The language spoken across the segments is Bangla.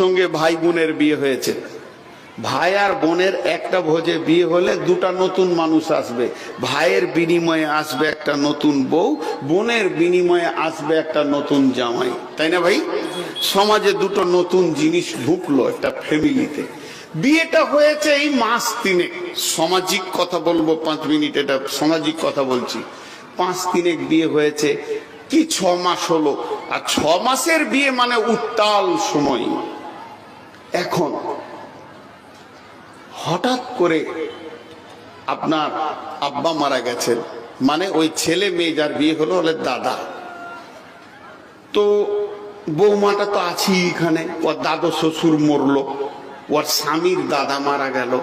সঙ্গে ভাই বোনের বিয়ে হয়েছে। ভাই আর বোনের একটা ভোজে বিয়ে হলে দুটা নতুন মানুষ আসবে। ভাইয়ের বিনিময়ে আসবে একটা নতুন বউ, বোনের বিনিময়ে আসবে একটা নতুন জামাই। তাই না ভাই? সমাজে দুটো নতুন জিনিস ঢুকলো একটা ফ্যামিলিতে। বিয়েটা হয়েছে এই মাস তিনে সামাজিক কথা বলব পাঁচ মিনিট, এটা সামাজিক কথা বলছি। পাঁচ তিনেক বিয়ে হয়েছে। কি ছ মাস হলো? আর ছ মাসের বিয়ে মানে উত্তাল সময়। এখন হঠাৎ করে আপনার আব্বা মারা গেছেন। মানে ওই ছেলে মেয়ে যার বিয়ে হলো হলে দাদা। তো বৌমাটা তো আছি এখানে। ওর দাদু শ্বশুর মরলো, ওর স্বামীর দাদা মারা গেল।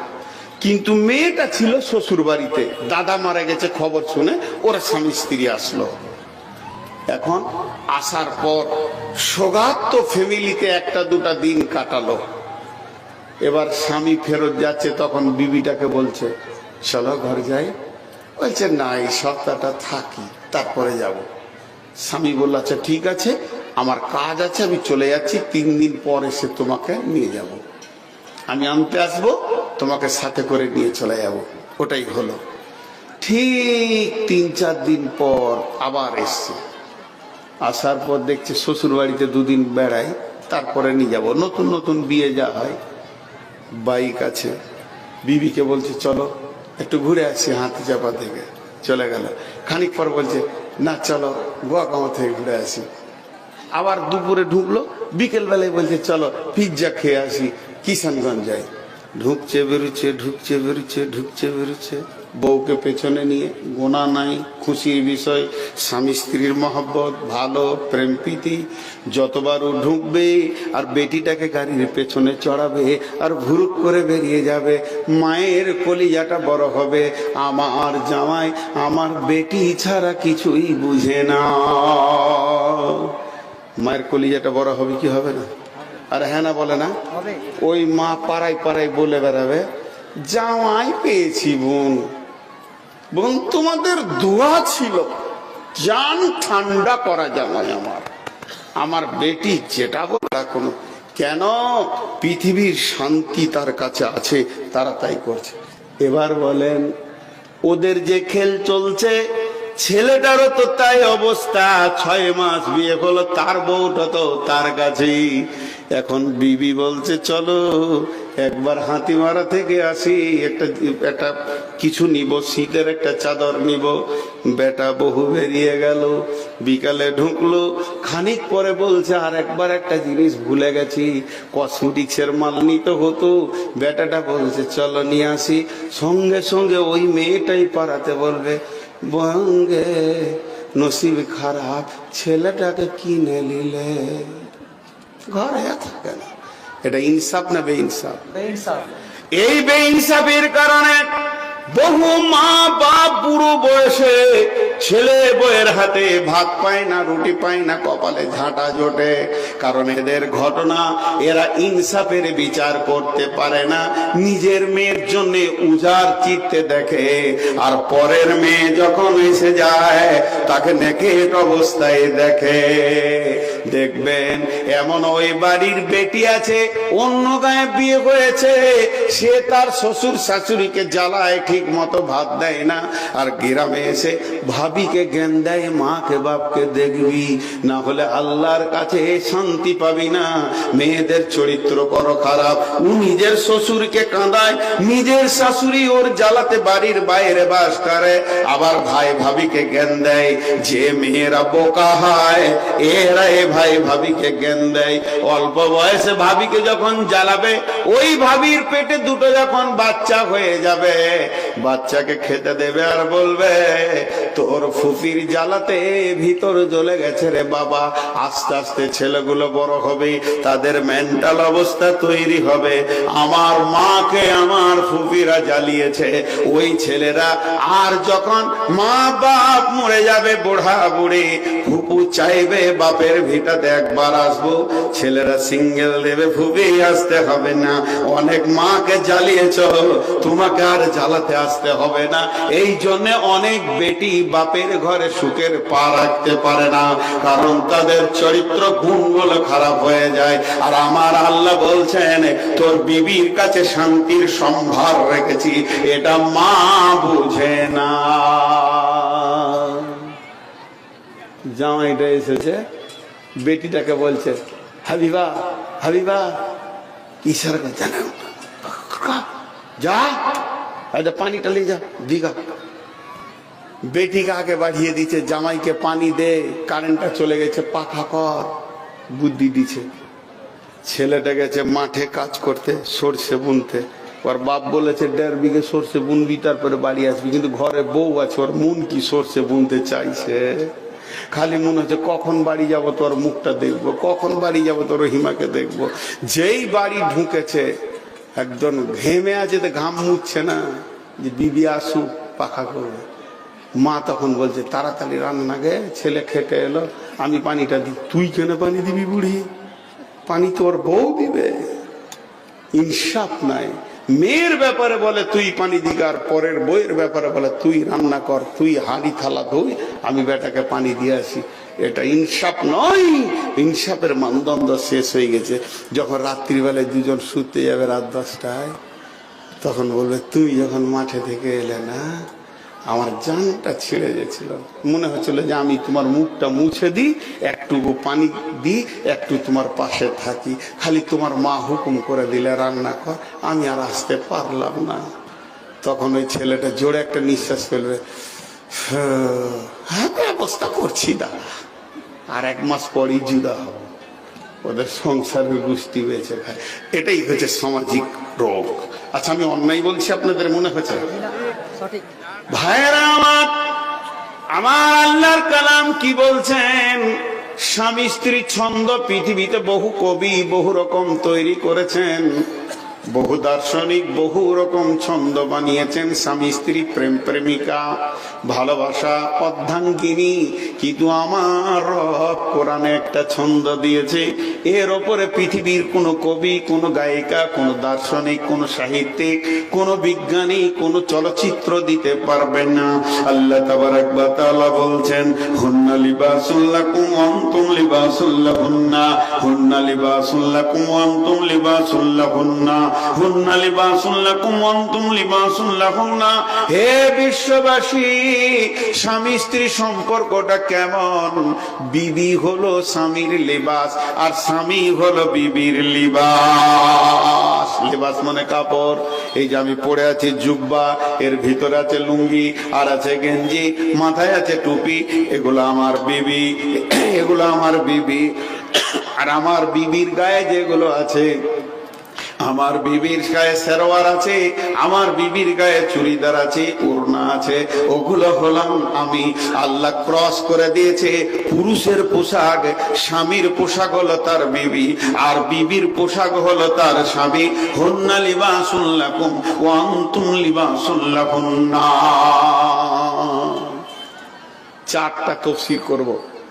কিন্তু মেয়েটা ছিল শ্বশুর বাড়িতে। দাদা মারা গেছে খবর শুনে, ওরা স্বামী স্ত্রী আসলো। এখন আসার পর সোগাত তো ফ্যামিলিতে একটা দুটা দিন কাটালো। এবার স্বামী ফেরত যাচ্ছে, তখন বিবিটাকে বলছে চলো ঘর যাই? বলছে, না, এই সপ্তাহটা থাকি, তারপরে যাব। স্বামী বলল আচ্ছা ঠিক আছে, আমার কাজ আছে, আমি চলে যাচ্ছি, তিন দিন পর এসে তোমাকে নিয়ে যাব। আমি আনতে আসব, তোমাকে সাথে করে নিয়ে চলে যাব। ওটাই হলো। ঠিক তিন চার দিন পর আবার এসছে। আসার পর দেখছে শ্বশুর বাড়িতে দুদিন বেড়াই তারপরে নিয়ে যাব। নতুন নতুন বিয়ে যা হয় বাইক আছে। বিবিকে বলছে, চলো, একটু ঘুরে আসি হাতে চাপা থেকে। চলে গেল। খানিক পর বলছে, না, চলো গোয়াকামা থেকে ঘুরে আসি। আবার দুপুরে ঢুকলো। বিকেল বেলায় বলছে, চলো, পিৎজা খেয়ে আসি, কিষানগঞ্জ যাই। ঢুকছে, বেরুচ্ছে ঢুকছে বেরুচ্ছে ঢুকছে, বেরুচ্ছে। বউকে পেছনে নিয়ে গোনা নাই খুশির বিষয় স্বামী স্ত্রীর মহব্বত ভালো প্রেম প্রীতি যতবার ও ঢুকবে আর বেটিটাকে গাড়ির পেছনে চড়াবে আর ভুরুক করে বেরিয়ে যাবে মায়ের কলিজাটা বড় হবে আমার জামাই আমার বেটি ছাড়া কিছুই বুঝে না। মায়ের কলিজাটা বড় হবে কি হবে না? আর হ্যাঁ না বলে না। ওই মা পাড়ায় পাড়ায় বলে বেড়াবে জামাই পেয়েছি বোন। বোন তোমাদের দোয়া ছিল, জান ঠান্ডা করা জামাই আমার। আমার বেটি যেটা বলা কোনো, কেন পৃথিবীর শান্তি তার কাছে আছে, তারা তাই করছে। এবার বলেন, ওদের যে খেল চলছে, ছেলেটারও তো তাই অবস্থা, ছয় মাস বিয়ে হলো, তার বউটা তো তার কাছেই। এখন বিবি বলছে, চলো একবার হাতিমারা থেকে আসি, একটা একটা কিছু নিব, শীতের একটা চাদর নিব, বেটা বহু বেরিয়ে গেল, বিকালে ঢুকলো, খানিক পরে বলছে, আর একবার একটা জিনিস ভুলে গেছি কসমেটিক্সের মাল নিতে হতো। বেটাটা বলছে, চলো নিয়ে আসি। সঙ্গে সঙ্গে ওই মেয়েটাই পারাতে বলবে, বঙ্গে, নসিব খারাপ, ছেলেটাকে কিনে নিলে ঘরে থাকে না। এটা ইনসাফ না বে ইনসাফ এই বে ইনসাফের কারণে বহু মা বাপ বুড়ো বয়সে ছেলে বইয়ের হাতে ভাত পায় না, রুটি পায় না, কপালে ঝাঁটা জোটে। কারণ এদের ঘটনা, এরা ইনসাফের বিচার করতে পারে না, নিজের মেয়ের জন্য উজার চিত্তে দেখে। আর পরের মেয়ে যখন এসে যায়, তাকে নেকেট অবস্থায় দেখে। দেখবেন, এমন ওই বাড়ির বেটি আছে, অন্য গায়ে বিয়ে হয়েছে, সে তার শ্বশুর শাশুড়িকে জ্বালায় ঠিক মতো ভাত দেয় না। আর গ্রামে এসে ভাবিকে জ্ঞান দেয় মাকে বাপকে দেখবি। না হলে আল্লাহর কাছে শান্তি পাবি না। মেয়েদের চরিত্র করো খারাপ। ও নিজের শ্বশুরকে কাঁদায়, নিজের শাশুড়ি ওর জ্বালাতে বাড়ির বাইরে বাস করে। আবার ভাই ভাবিকে জ্ঞান দেয়, যে মেয়েরা বোকা হয় এরা এ ভাই ভাবিকে জ্ঞান দেয়। অল্প বয়সে ভাবিকে যখন জ্বালাবে, ওই ভাবির পেটে দুটো যখন বাচ্চা হয়ে যাবে, বাচ্চাকে খেতে দেবে আর বলবে তোর ফুপির জ্বালাতে ভিতর জ্বলে গেছে রে বাবা। আস্তে আস্তে ছেলেগুলো বড় হবে, তাদের মেন্টাল অবস্থা তৈরি হবে। আমার মাকে আমার ফুপিরা জ্বালিয়েছে। ওই ছেলেরা আর যখন মা বাপ মরে যাবে বুড়া বুড়ি, ফুপু চাইবে বাপের ভিটাতে একবার আসব। ছেলেরা সিঙ্গেল দেবে, ফুপি আসতে হবে না। অনেক মাকে জ্বালিয়েছ, তোমাকে আর জ্বালাতে আসতে হবে না। এই জন্য অনেক বেটি বাপের ঘরে সুখের পা রাখতে পারে না, কারণ তাদের চরিত্র গুণগুলো খারাপ হয়ে যায়। আর আমার আল্লাহ বলছেন, তোর বিবির কাছে শান্তির সম্ভার রেখেছি, এটা মা বুঝে না। জামাইটা এসেছে, বেটিটাকে বলছে, হাবিবা হাবিবা করে জানা যা আচ্ছা পানিটা নিয়ে যা, দিঘা। বেটিকে আগে বাড়িয়ে দিচ্ছে জামাইকে পানি দে, কারেন্টটা চলে গেছে, পাখা কর, বুদ্ধি দিছে। ছেলেটা গেছে মাঠে কাজ করতে, সর্ষে বুনতে। ওর বাপ বলেছে, দেড় বিঘে সর্ষে বুনবি, তারপরে বাড়ি আসবি। কিন্তু ঘরে বউ আছে, ওর মন কি সর্ষে বুনতে চাইছে? খালি মনে হচ্ছে, কখন বাড়ি যাব তোর মুখটা দেখব, কখন বাড়ি যাব তোর রহিমাকে দেখব? যেই বাড়ি ঢুকেছে, একজন ঘেমে আছে, তো ঘাম মুছছে না, যে, বিবি, আসুক, পাখা করবে। মা তখন বলছে, তাড়াতাড়ি রান্না গে ছেলে খেটে এলো, আমি পানিটা দিই তুই কেন পানি দিবি বুড়ি? পানি তোর বউ দিবে। ইনসাফ নাই। মেয়ের ব্যাপারে বলে তুই পানি দিগার পরের বইয়ের ব্যাপারে বলে তুই রান্না কর, তুই হাঁড়ি থালা ধুই, আমি বেটাকে পানি দিয়ে আসি। এটা ইনসাফ নয়। ইনসাফের মানদণ্ড শেষ হয়ে গেছে। যখন রাত্রিবেলায় দুজন শুতে যাবে রাত দশটায়, তখন বলবে, তুই যখন মাঠে থেকে এলে না আমার জানটা ছিঁড়ে গেছিল। মনে হচ্ছিল যে আমি তোমার মুখটা মুছে দিই, একটুকু পানি দিই, একটু তোমার পাশে থাকি। খালি তোমার মা হুকুম করে দিলে রান্না কর, আমি আর আসতে পারলাম না। তখন ওই ছেলেটা জোরে একটা নিঃশ্বাস ফেলবে হ্যাঁ ব্যবস্থা করছি দাদা আর এক মাস পরই জুদা হব। ওদের সংসারের গোষ্ঠী বেঁচে খায়। এটাই হচ্ছে সামাজিক রোগ। আচ্ছা আমি অন্যায় বলছি, আপনাদের মনে হচ্ছে? সঠিক। ভাইরা আমার আমার আল্লাহর কালাম কি বলছেন? স্বামী স্ত্রী ছন্দ পৃথিবীতে বহু কবি বহু রকম তৈরি করেছেন। বহু দার্শনিক বহু রকম ছন্দ বানিয়েছেন। স্বামী, স্ত্রী, প্রেম প্রেমিকা, ভালোবাসা অর্ধাঙ্গিনী কিন্তু আমার কোরআনে একটা ছন্দ দিয়েছে। এর ওপরে পৃথিবীর কোনো কবি, কোনো গায়িকা, কোনো দার্শনিক, কোনো সাহিত্যিক, কোনো বিজ্ঞানী, কোনো চলচ্চিত্র দিতে পারবে না। আল্লাহ তাবারাক ওয়া তাআলা বলছেন, হুন্না লিবাসুল্লাকুম ওয়া আনতুম লিবাসুল্লাহুন্না হুন্না লিবাসুল্লাকুম ওয়া আনতুম লিবাসুল্লাহুন্না হুন্না লিবাসুল্লাকুম ওয়া আনতুম লিবাসুল্লাহুন্না হে বিশ্ববাসী, স্বামী স্ত্রী সম্পর্কটা কেমন? বিবি হলো স্বামীর লিবাস আর স্বামী হলো বিবির লিবাস। লিবাস মানে কাপড়। এই যে আমি পরে আছি জুব্বা, এর ভিতরে আছে লুঙ্গি, আর আছে গেঞ্জি, মাথায় আছে টুপি। এগুলো আমার বিবি, এগুলো আমার বিবি। আর আমার বিবির গায়ে যেগুলো আছে আমার বিবির গায়ে সেরোয়ার আছে, আমার বিবির গায়ে চুড়িদার আছে, ওড়না আছে। ওগুলো হলাম আমি। আল্লাহ ক্রস করে দিয়েছে, পুরুষের পোশাক, স্বামীর পোশাক হলো তার বিবি, আর বিবির পোশাক হলো তার স্বামী। হন্না লিবাসুল্লাকুম ওয়ান্তুম লিবাসুল্লাহুন্না চারটা তফসির করব,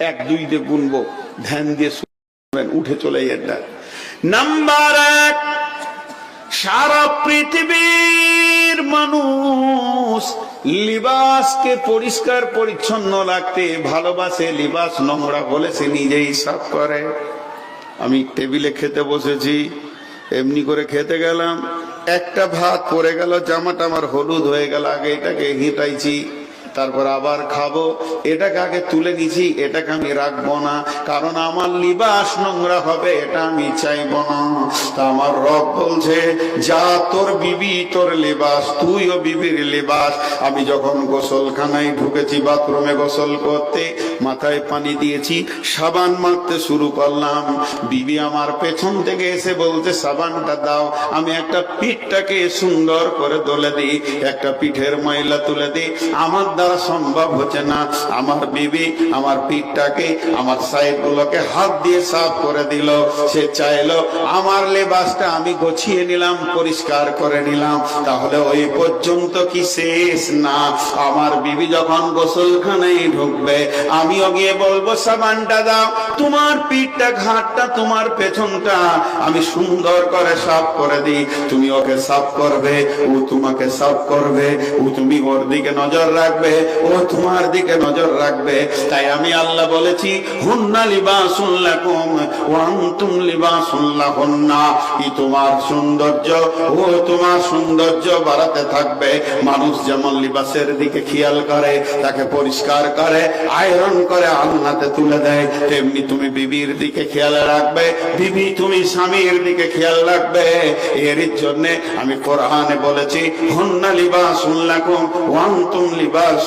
এক দুই দিয়ে গুনবো, ধ্যান দিয়ে শুনবেন, উঠে চলে যেটা নাম্বার এক সারা পৃথিবীর মানুষ লিবাসকে পরিষ্কার, পরিচ্ছন্ন রাখতে ভালোবাসে, লিবাস নোংরা বলে সে নিজেই সাফ করে। আমি টেবিলে খেতে বসেছি, এমনি করে খেতে গেলাম। একটা ভাত পরে গেল, জামাটা আমার হলুদ হয়ে গেল, আগে এটাকে হিঁটাইছি। তারপর আবার খাব। এটাকে আগে তুলে নিছি, এটাকে আমি রাখব না। কারণ আমার লিবাস নোংরা হবে, এটা আমি চাইব না। তা আমার রব বলছে, যা তোর বিবি, তোর লিবাস, তুইও বিবির লিবাস। আমি যখন গোসলখানায় ঢুকেছি, বাথরুমে গোসল করতে, মাথায় পানি দিয়েছি, সাবান মারতে শুরু করলাম। বিবি আমার পেছন থেকে এসে বলতে সাবানটা দাও, আমি একটা পিঠটাকে সুন্দর করে দলে দিই। একটা পিঠের ময়লা তুলে দিই। আমার দ্বারা সম্ভব হচ্ছে না। আমার বিবি, আমার পিঠটাকে, আমার সাইড গুলোকে হাত দিয়ে সাফ করে দিল। সে চাইলো, আমার লেবাসটা আমি গছিয়ে নিলাম, পরিষ্কার করে নিলাম। তাহলে ওই পর্যন্ত কি শেষ না? আমার বিবি যখন গোসলখানায় ঢুকবে, আমিও গিয়ে বলব, সাবানটা দাও, তোমার পিঠটা, ঘাটটা, তোমার পেছনটা আমি সুন্দর করে সাফ করে দিই। তুমি ওকে সাফ করবে, ও তোমাকে সাফ করবে, ও তুমি ওর দিকে নজর রাখবে। রাখবে ও তোমার দিকে নজর রাখবে। তাই আমি আল্লাহ বলেছি, হুন্না লিবাসুল্লাকুম ওয়া আনতুম লিবাসুল্লাহুন্না কি তোমার সৌন্দর্য? ও তোমার সৌন্দর্য বাড়াতে থাকবে। মানুষ যেমন লিবাসের দিকে খেয়াল করে, তাকে পরিষ্কার করে, আয়রন করে আলনাতে তুলে দেয়, তেমনি তুমি বিবির দিকে খেয়াল রাখবে, বিবি তুমি স্বামীর দিকে খেয়াল রাখবে। এর জন্য আমি কোরআনে বলেছি, হন্না লিবাসুল্লাকুম ওয়া আনতুম লিবাসুল্লাহুন্না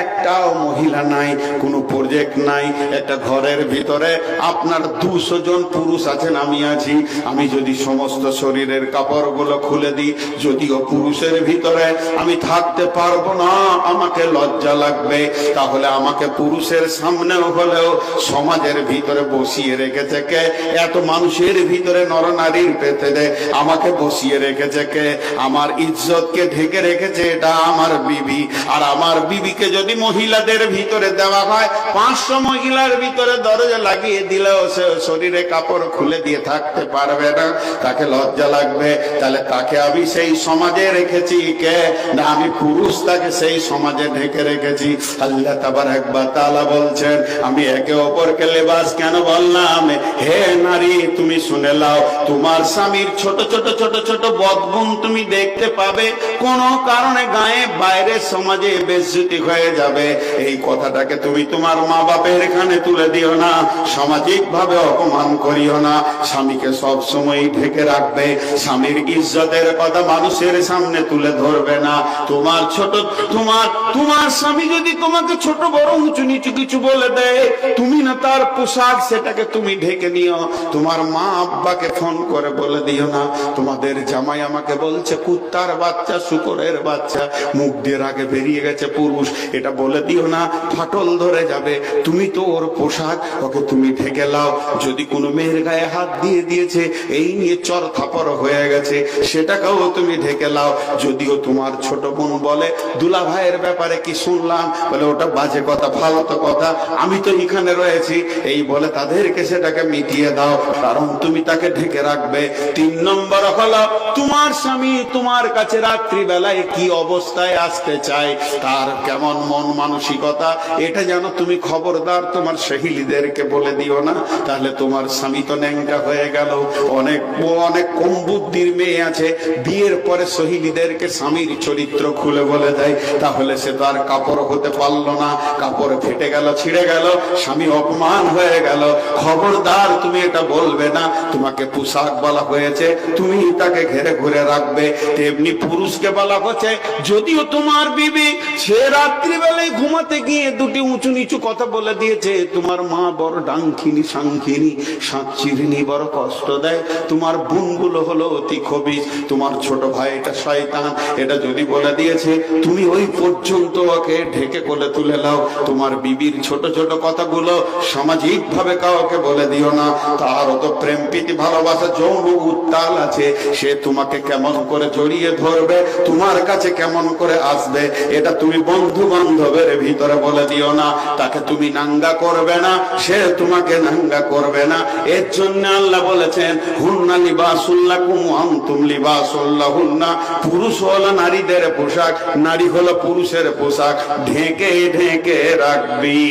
একটাও মহিলা নাই, কোনো প্রজেক্ট নাই, একটা ঘরের ভিতরে আপনার দুশো জন পুরুষ আছেন, আমি আছি। আমি যদি সমস্ত শরীরের কাপড়গুলো খুলে দিই, যদিও পুরুষের ভিতরে আমি থাকতে পারব না, আমাকে লজ্জা লাগবে। তাহলে আমাকে পুরুষের সামনেও হলেও সমাজের ভিতরে বসিয়ে রেখেছে কে এত মানুষের ভিতরে নরনারীর পেতে দে, আমাকে বসিয়ে রেখেছে কে আমার ইজ্জতকে ঢেকে রেখেছে এটা আমার বিবি। আর আমার বিবিকে যদি মহিলাদের ভিতরে দেওয়া হয়, পাঁচশো মহিলার ভিতরে দরজা লাগিয়ে দিলেও সে শরীরে কাপড় খুলে দিয়ে থাকতে পারবে না, তাকে লজ্জা লাগবে। তাহলে তাকে আমি সেই সমাজে রেখেছি কে? না, আমি পুরুষ তাকে সেই সমাজে ঢেকে রেখেছি। আল্লাহ তাবার একবার তালা বলছেন, আমি একে অপরকে লেবাস কেন বললাম? হে নারী, তুমি শুনে লাও তোমার স্বামীর ছোট ছোট ছোট ছোট বদগুণ তুমি দেখতে পাবে। কারণে গায়ে বাইরে সমাজে বেজ্জতি হয়ে যাবে। এই কথাটাকে তুমি তোমার মা বাপের এখানে তুলে দিও না সামাজিক ভাবে অপমান করিও না। স্বামীকে সব সময় ঢেকে রাখবে, স্বামীর ইজ্জতের কথা মানুষের সামনে তুলে ধরবে না। তোমার ছোট, তোমার তোমার স্বামী যদি তোমাকে ছোট, বড়, উঁচু, নিচু কিছু বলে দেয়। তুমি না তার পোশাক, সেটাকে তুমি ঢেকে নিও। তোমার মা আব্বাকে ফোন করে বলে দিও না। তোমাদের জামাই আমাকে বলছে, কুত্তার বাচ্চা, শুকরের বাচ্চা। মুখ দিয়ে আগে বেরিয়ে গেছে পুরুষ। এটা বলে দিও না, ফাটল ধরে যাবে। তুমি তো ওর পোশাক, ওকে তুমি ঢেকে লাও। যদি কোনো মেয়ের গায়ে হাত দিয়ে দিয়েছে, এই নিয়ে চর থাপর হয়ে গেছে। সেটাকেও তুমি ঢেকে লাও। যদিও তোমার ছোট বোন বলে দুলা ভাইয়ের ব্যাপারে কি শুনলাম? বলে ওটা বাজে কথা ফালতু কথা। আমি তো এখানে রয়েছি। এই বলে তাদেরকে সেটাকে মিটিয়ে দাও। কারণ তুমি তাকে ঢেকে রাখবে। তিন নম্বর হলো, তোমার স্বামী তোমার কাছে রাত্রি বেলায় কি অবস্থায় আসতে চায়? তার কেমন মন মানসিকতা? এটা যেন তুমি খবরদার তোমার সহিলীদেরকে বলে দিও না। তাহলে তোমার স্বামী তো ন্যাংটা হয়ে গেল। অনেক অনেক কম বুদ্ধির মেয়ে আছে। বিয়ের পরে সহিলীদেরকে স্বামীর চরিত্র খুলে বলে দেয়। তাহলে সে তো আর কাপড় হতে পারল না, কাপড় ফেটে গেল, ছিঁড়ে গেল, স্বামী অপমান হয়ে গেল। খবরদার তুমি এটা বলবে না, তোমাকে পোশাক বলা হয়েছে, তুমি তাকে ঘেরে ঘুরে রাখবে। তেমনি পুরুষকে বলা হচ্ছে, যদিও তোমার বিবি সে রাত্রিবেলায় ঘুমাতে গিয়ে দুটি উঁচু নিচু কথা বলে দিয়েছে, তোমার মা বড় ডাঙ্কিনি সাংখিনী সাঁচিরিনি বড় কষ্ট দেয়। তোমার বোনগুলো হলো অতি খবিস তোমার ছোট ভাই এটা শয়তান, এটা যদি বলে দিয়েছে, তুমি ওই পর্যন্ত ওকে ঢেকে কোলে তুলে নাও। তোমার বিবির ছোট ছোট কথাগুলো সামাজিক ভাবে কাউকে বলে দিও না। তার অত প্রেম প্রীতি, ভালোবাসা, যৌন উত্তাল আছে। সে তোমাকে কেমন করে জড়িয়ে ধরবে, তোমার কাছে কেমন করে আসবে, এটা তুমি বন্ধু বান্ধবের ভিতরে বলে দিও না। তাকে তুমি নাঙ্গা করবে না, সে তোমাকে নাঙ্গা করবে না। এর জন্য আল্লাহ বলেছেন, হুন্না লিবাসুল্লাহ কুম আন্তুম লিবাসুল্লাহ হুন্না পুরুষ হলো নারীদের পোশাক, নারী হলো পুরুষের পোশাক। ঢেকে ঢেকে রাখবি